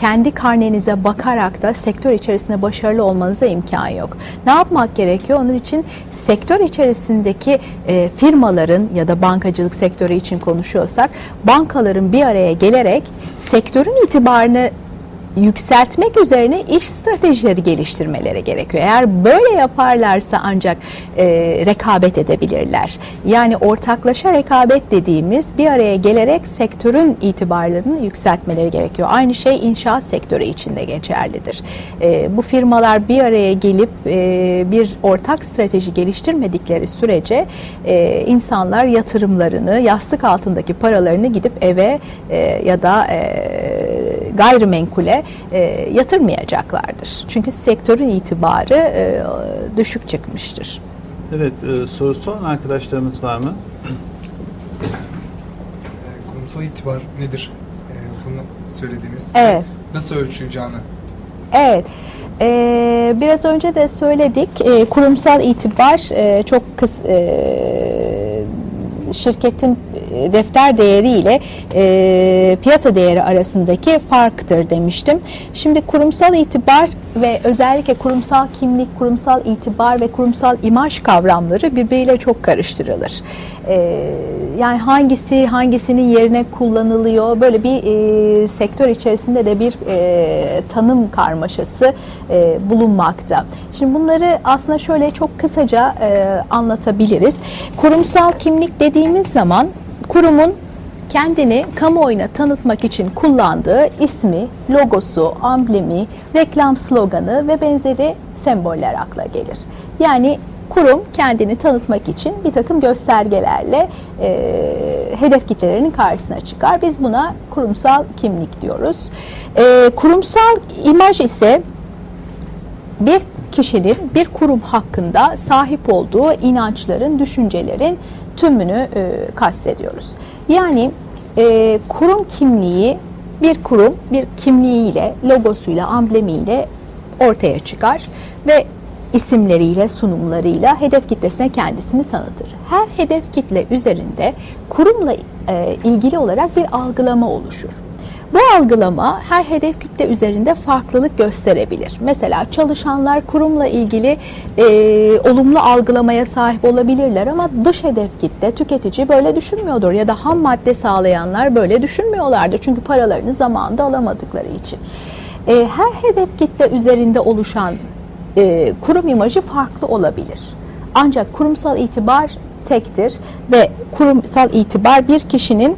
kendi karnenize bakarak da sektör içerisinde başarılı olmanıza imkan yok. Ne yapmak gerekiyor? Onun için sektör içerisindeki e, firmaların ya da bankacılık sektörü için konuşuyorsak bankaların bir araya gelerek sektörün itibarını yükseltmek üzerine iş stratejileri geliştirmeleri gerekiyor. Eğer böyle yaparlarsa ancak e, rekabet edebilirler. Yani ortaklaşa rekabet dediğimiz bir araya gelerek sektörün itibarlarını yükseltmeleri gerekiyor. Aynı şey inşaat sektörü için de geçerlidir. E, bu firmalar bir araya gelip e, bir ortak strateji geliştirmedikleri sürece e, insanlar yatırımlarını, yastık altındaki paralarını gidip eve e, ya da e, gayrimenkule e, yatırmayacaklardır. Çünkü sektörün itibarı e, düşük çıkmıştır. Evet, e, sorusu olan arkadaşlarımız var mı? E, kurumsal itibar nedir? E, bunu söylediniz. Evet. Nasıl ölçüleceğini. Evet. Ee, biraz önce de söyledik. Ee, kurumsal itibar e, çok kıs, e, şirketin defter değeri ile e, piyasa değeri arasındaki farktır demiştim. Şimdi kurumsal itibar ve özellikle kurumsal kimlik, kurumsal itibar ve kurumsal imaj kavramları birbiriyle çok karıştırılır. E, yani hangisi hangisinin yerine kullanılıyor böyle bir e, sektör içerisinde de bir e, tanım karmaşası e, bulunmakta. Şimdi bunları aslında şöyle çok kısaca e, anlatabiliriz. Kurumsal kimlik dediğimiz zaman kurumun kendini kamuoyuna tanıtmak için kullandığı ismi, logosu, amblemi, reklam sloganı ve benzeri semboller akla gelir. Yani kurum kendini tanıtmak için bir takım göstergelerle e, hedef kitlelerinin karşısına çıkar. Biz buna kurumsal kimlik diyoruz. E, kurumsal imaj ise bir kişinin bir kurum hakkında sahip olduğu inançların, düşüncelerin tümünü e, kastediyoruz. Yani e, kurum kimliği bir kurum bir kimliğiyle, logosuyla, amblemiyle ortaya çıkar ve isimleriyle, sunumlarıyla hedef kitlesine kendisini tanıtır. Her hedef kitle üzerinde kurumla e, ilgili olarak bir algılama oluşur. Bu algılama her hedef kütle üzerinde farklılık gösterebilir. Mesela çalışanlar kurumla ilgili e, olumlu algılamaya sahip olabilirler ama dış hedef kitle tüketici böyle düşünmüyordur ya da ham madde sağlayanlar böyle düşünmüyorlardır çünkü paralarını zamanında alamadıkları için. E, her hedef kitle üzerinde oluşan e, kurum imajı farklı olabilir. Ancak kurumsal itibar tektir ve kurumsal itibar bir kişinin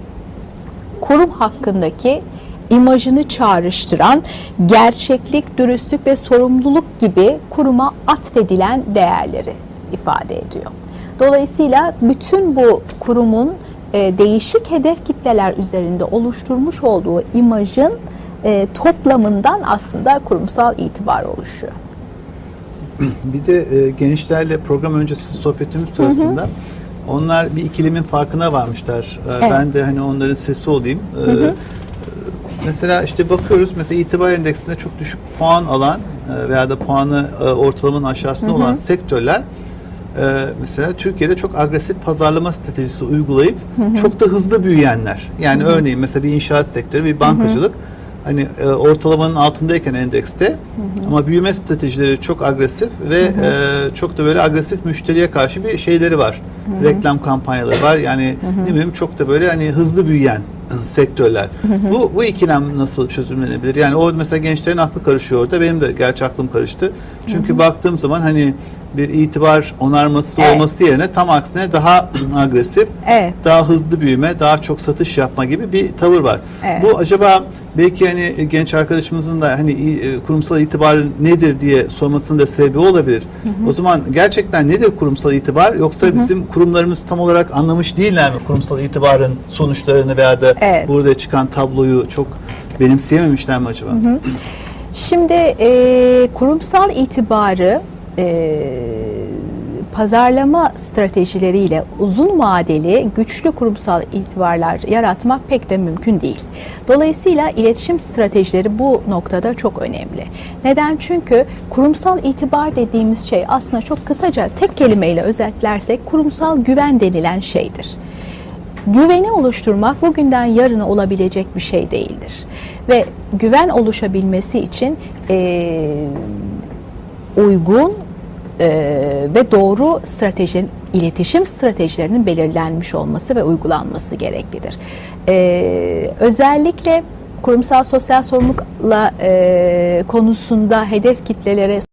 kurum hakkındaki imajını çağrıştıran gerçeklik, dürüstlük ve sorumluluk gibi kuruma atfedilen değerleri ifade ediyor. Dolayısıyla bütün bu kurumun e, değişik hedef kitleler üzerinde oluşturmuş olduğu imajın e, toplamından aslında kurumsal itibar oluşuyor. Bir de e, gençlerle program öncesi sohbetimiz sırasında onlar bir ikilemin farkına varmışlar. E, Evet. Ben de hani onların sesi olayım. E, e, Mesela işte bakıyoruz mesela itibar endeksinde çok düşük puan alan e, veya da puanı e, ortalamanın aşağısında olan sektörler e, mesela Türkiye'de çok agresif pazarlama stratejisi uygulayıp çok da hızlı büyüyenler. Yani örneğin mesela bir inşaat sektörü, bir bankacılık hani e, ortalamanın altındayken endekste ama büyüme stratejileri çok agresif ve e, çok da böyle agresif müşteriye karşı bir şeyleri var. Reklam kampanyaları var. Yani ne bileyim çok da böyle hani hızlı büyüyen sektörler. Bu bu ikilem nasıl çözümlenebilir? Yani orada mesela gençlerin aklı karışıyor orada. Benim de gerçi aklım karıştı. Çünkü baktığım zaman hani bir itibar onarması Evet. olması yerine tam aksine daha agresif, Evet. daha hızlı büyüme, daha çok satış yapma gibi bir tavır var. Evet. Bu acaba belki hani genç arkadaşımızın da hani e, kurumsal itibar nedir diye sormasının da sebebi olabilir. O zaman gerçekten nedir kurumsal itibar yoksa bizim kurumlarımız tam olarak anlamış değiller mi kurumsal itibarın sonuçlarını veya da Evet. burada çıkan tabloyu çok benimseyememişler mi acaba? Şimdi e, kurumsal itibarı e, pazarlama stratejileriyle uzun vadeli güçlü kurumsal itibarlar yaratmak pek de mümkün değil. Dolayısıyla iletişim stratejileri bu noktada çok önemli. Neden? Çünkü kurumsal itibar dediğimiz şey aslında çok kısaca tek kelimeyle özetlersek kurumsal güven denilen şeydir. güveni oluşturmak bugünden yarına olabilecek bir şey değildir. Ve güven oluşabilmesi için e, uygun e, ve doğru strateji, iletişim stratejilerinin belirlenmiş olması ve uygulanması gereklidir. E, özellikle kurumsal sosyal sorumlulukla e, konusunda hedef kitlelere